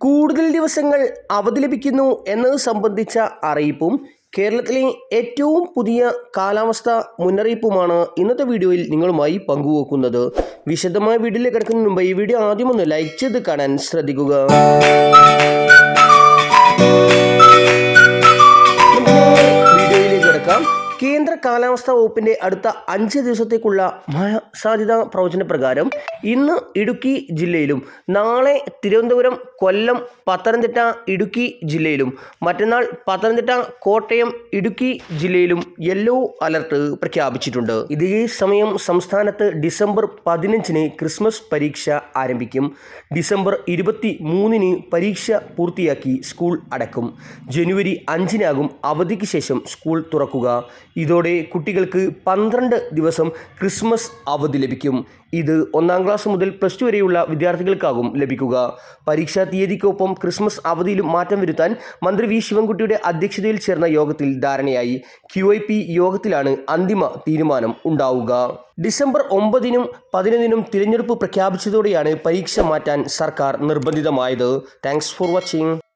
കൂടുതൽ ദിവസങ്ങൾ അവധി ലഭിക്കുന്നു എന്നത് സംബന്ധിച്ച അറിയിപ്പും കേരളത്തിലെ ഏറ്റവും പുതിയ കാലാവസ്ഥ മുന്നറിയിപ്പുമാണ് ഇന്നത്തെ വീഡിയോയിൽ നിങ്ങളുമായി പങ്കുവെക്കുന്നത്. വിശദമായ വീഡിയോയിലേക്ക് കിടക്കുന്നതിന് മുമ്പ് ഈ വീഡിയോ ആദ്യം ഒന്ന് ലൈക്ക് ചെയ്ത് കാണാൻ ശ്രദ്ധിക്കുക. കേന്ദ്ര കാലാവസ്ഥാ വകുപ്പിന്റെ അടുത്ത അഞ്ച് ദിവസത്തേക്കുള്ള മഴ സാധ്യതാ പ്രവചന പ്രകാരം ഇന്ന് ഇടുക്കി ജില്ലയിലും നാളെ തിരുവനന്തപുരം കൊല്ലം പത്തനംതിട്ട ഇടുക്കി ജില്ലയിലും മറ്റന്നാൾ പത്തനംതിട്ട കോട്ടയം ഇടുക്കി ജില്ലയിലും യെല്ലോ അലർട്ട് പ്രഖ്യാപിച്ചിട്ടുണ്ട്. ഇതേ സമയം സംസ്ഥാനത്ത് ഡിസംബർ പതിനഞ്ചിന് ക്രിസ്മസ് പരീക്ഷ ആരംഭിക്കും. ഡിസംബർ ഇരുപത്തി മൂന്നിന് പരീക്ഷ പൂർത്തിയാക്കി സ്കൂൾ അടക്കും. ജനുവരി അഞ്ചിനാകും അവധിക്ക് ശേഷം സ്കൂൾ തുറക്കുക. ഇതോടെ കുട്ടികൾക്ക് പന്ത്രണ്ട് ദിവസം ക്രിസ്മസ് അവധി ലഭിക്കും. ഇത് ഒന്നാം ക്ലാസ് മുതൽ പ്ലസ് ടു വരെയുള്ള വിദ്യാർത്ഥികൾക്കാകും ലഭിക്കുക. പരീക്ഷാ തീയതിക്കൊപ്പം ക്രിസ്മസ് അവധിയിലും മാറ്റം വരുത്താൻ മന്ത്രി വി ശിവൻകുട്ടിയുടെ അധ്യക്ഷതയിൽ ചേർന്ന യോഗത്തിൽ ധാരണയായി. ക്യു യോഗത്തിലാണ് അന്തിമ തീരുമാനം ഉണ്ടാവുക. ഡിസംബർ ഒമ്പതിനും പതിനൊന്നിനും തിരഞ്ഞെടുപ്പ് പ്രഖ്യാപിച്ചതോടെയാണ് പരീക്ഷ മാറ്റാൻ സർക്കാർ നിർബന്ധിതമായത്. Thanks for watching.